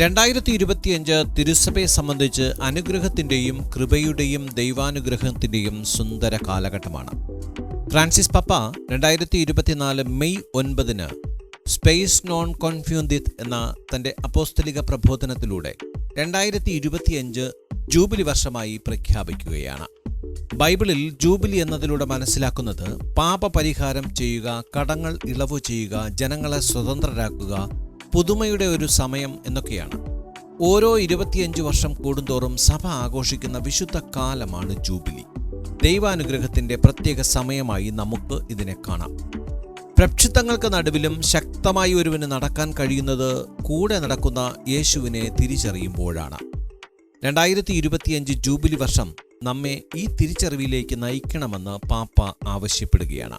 രണ്ടായിരത്തി ഇരുപത്തിയഞ്ച് തിരുസഭയെ സംബന്ധിച്ച് അനുഗ്രഹത്തിന്റെയും കൃപയുടെയും ദൈവാനുഗ്രഹത്തിന്റെയും സുന്ദര കാലഘട്ടമാണ്. ഫ്രാൻസിസ് പപ്പ രണ്ടായിരത്തി ഇരുപത്തിനാല് മെയ് ഒൻപതിന് സ്പേസ് നോൺ കോൺഫ്യൂന്തിത് എന്ന തന്റെ അപ്പോസ്തലിക പ്രബോധനത്തിലൂടെ രണ്ടായിരത്തി ഇരുപത്തിയഞ്ച് ജൂബിലി വർഷമായി പ്രഖ്യാപിക്കുകയാണ്. ബൈബിളിൽ ജൂബിലി എന്നതിലൂടെ മനസ്സിലാക്കുന്നത് പാപപരിഹാരം ചെയ്യുക കടങ്ങൾ ഇളവ് ചെയ്യുക ജനങ്ങളെ സ്വതന്ത്രരാക്കുക പുതുമയുടെ ഒരു സമയം എന്നൊക്കെയാണ്. ഓരോ ഇരുപത്തിയഞ്ച് വർഷം കൂടുന്തോറും സഭ ആഘോഷിക്കുന്ന വിശുദ്ധ കാലമാണ് ജൂബിലി. ദൈവാനുഗ്രഹത്തിന്റെ പ്രത്യേക സമയമായി നമുക്ക് ഇതിനെ കാണാം. പ്രക്ഷിപ്തങ്ങൾക്ക് നടുവിലും ശക്തമായി ഒരുവന് നടക്കാൻ കഴിയുന്നത് കൂടെ നടക്കുന്ന യേശുവിനെ തിരിച്ചറിയുമ്പോഴാണ്. രണ്ടായിരത്തി ഇരുപത്തിയഞ്ച് ജൂബിലി വർഷം നമ്മെ ഈ തിരിച്ചറിവിലേക്ക് നയിക്കണമെന്ന് പാപ്പ ആവശ്യപ്പെടുകയാണ്.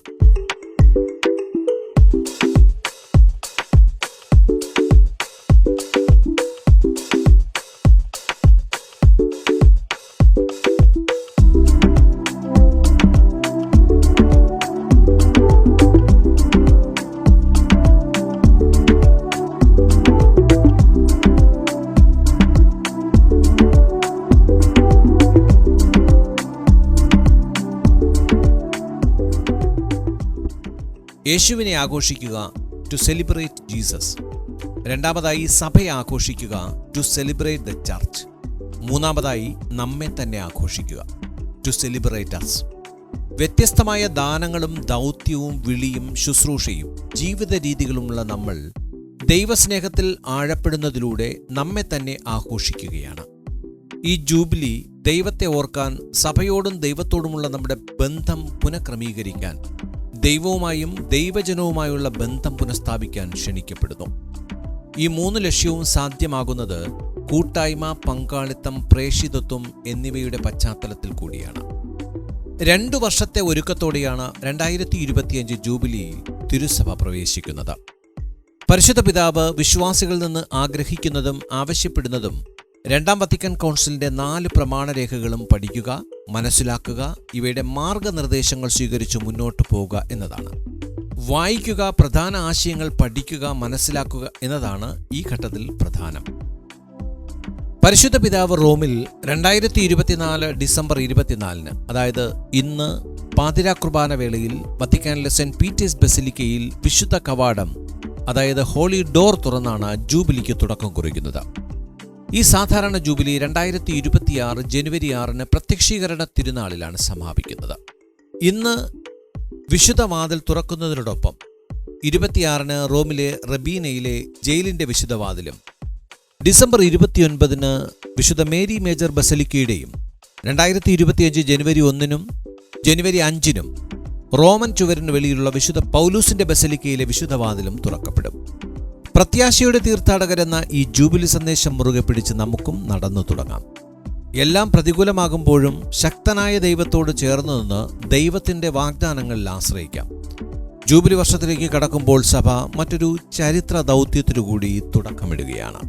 യേശുവിനെ ആഘോഷിക്കുക ടു സെലിബ്രേറ്റ് ജീസസ് രണ്ടാമതായി സഭയെ ആഘോഷിക്കുക ടു സെലിബ്രേറ്റ് ദ ചർച്ച് മൂന്നാമതായി നമ്മെ തന്നെ ആഘോഷിക്കുക ടു സെലിബ്രേറ്റ് അസ് വ്യത്യസ്തമായ ദാനങ്ങളും ദൗത്യവും വിളിയും ശുശ്രൂഷയും ജീവിത രീതികളുമുള്ള നമ്മൾ ദൈവസ്നേഹത്തിൽ ആഴപ്പെടുന്നതിലൂടെ നമ്മെ തന്നെ ആഘോഷിക്കുകയാണ്. ഈ ജൂബിലി ദൈവത്തെ ഓർക്കാൻ സഭയോടും ദൈവത്തോടുമുള്ള നമ്മുടെ ബന്ധം പുനഃക്രമീകരിക്കാൻ ദൈവവുമായും ദൈവജനവുമായുള്ള ബന്ധം പുനഃസ്ഥാപിക്കാൻ ക്ഷണിക്കപ്പെടുന്നു. ഈ മൂന്ന് ലക്ഷ്യവും സാധ്യമാകുന്നത് കൂട്ടായ്മ പങ്കാളിത്തം പ്രേഷിതത്വം എന്നിവയുടെ പശ്ചാത്തലത്തിൽ കൂടിയാണ്. രണ്ടു വർഷത്തെ ഒരുക്കത്തോടെയാണ് രണ്ടായിരത്തി ഇരുപത്തിയഞ്ച് ജൂബിലിയിൽ തിരുസഭ പ്രവേശിക്കുന്നത്. പരിശുദ്ധ പിതാവ് വിശ്വാസികളിൽ നിന്ന് ആഗ്രഹിക്കുന്നതും ആവശ്യപ്പെടുന്നതും രണ്ടാം വത്തിക്കൻ കൗൺസിലിന്റെ നാല് പ്രമാണരേഖകളും പഠിക്കുക മനസ്സിലാക്കുക ഇവയുടെ മാർഗനിർദ്ദേശങ്ങൾ സ്വീകരിച്ച് മുന്നോട്ട് പോവുക എന്നതാണ്. വായിക്കുക പ്രധാന ആശയങ്ങൾ പഠിക്കുക മനസ്സിലാക്കുക എന്നതാണ് ഈ ഘട്ടത്തിൽ പ്രധാനം. പരിശുദ്ധ പിതാവ് റോമിൽ രണ്ടായിരത്തി ഇരുപത്തിനാല് ഡിസംബർ ഇരുപത്തിനാലിന് അതായത് ഇന്ന് പാതിരാ കുർബാന വേളയിൽ വത്തിക്കാനിലെ സെന്റ് പീറ്റേഴ്സ് ബസിലിക്കയിൽ വിശുദ്ധ കവാടം അതായത് ഹോളി ഡോർ തുറന്നാണ് ജൂബിലിക്ക് തുടക്കം കുറിക്കുന്നത്. ഈ സാധാരണ ജൂബിലി രണ്ടായിരത്തി ഇരുപത്തിയാറ് ജനുവരി ആറിന് പ്രത്യക്ഷീകരണ തിരുനാളിലാണ് സമാപിക്കുന്നത്. ഇന്ന് വിശുദ്ധവാതിൽ തുറക്കുന്നതിനോടൊപ്പം ഇരുപത്തിയാറിന് റോമിലെ റബീനയിലെ ജയിലിന്റെ വിശുദ്ധവാതിലും ഡിസംബർ ഇരുപത്തിയൊൻപതിന് വിശുദ്ധ മേരി മേജർ ബസലിക്കയുടെയും രണ്ടായിരത്തി ഇരുപത്തിയഞ്ച് ജനുവരി ഒന്നിനും ജനുവരി അഞ്ചിനും റോമൻ ചുവരിന് വെളിയിലുള്ള വിശുദ്ധ പൗലൂസിന്റെ ബസലിക്കയിലെ വിശുദ്ധവാതിലും തുറക്കപ്പെടും. പ്രത്യാശയുടെ തീർത്ഥാടകരെന്ന ഈ ജൂബിലി സന്ദേശം മുറുകെ പിടിച്ച് നമുക്കും നടന്നു തുടങ്ങാം. എല്ലാം പ്രതികൂലമാകുമ്പോഴും ശക്തനായ ദൈവത്തോട് ചേർന്ന് നിന്ന് ദൈവത്തിന്റെ വാഗ്ദാനങ്ങളിൽ ആശ്രയിക്കാം. ജൂബിലി വർഷത്തിലേക്ക് കടക്കുമ്പോൾ സഭ മറ്റൊരു ചരിത്ര ദൗത്യത്തിനു കൂടി തുടക്കമിടുകയാണ്.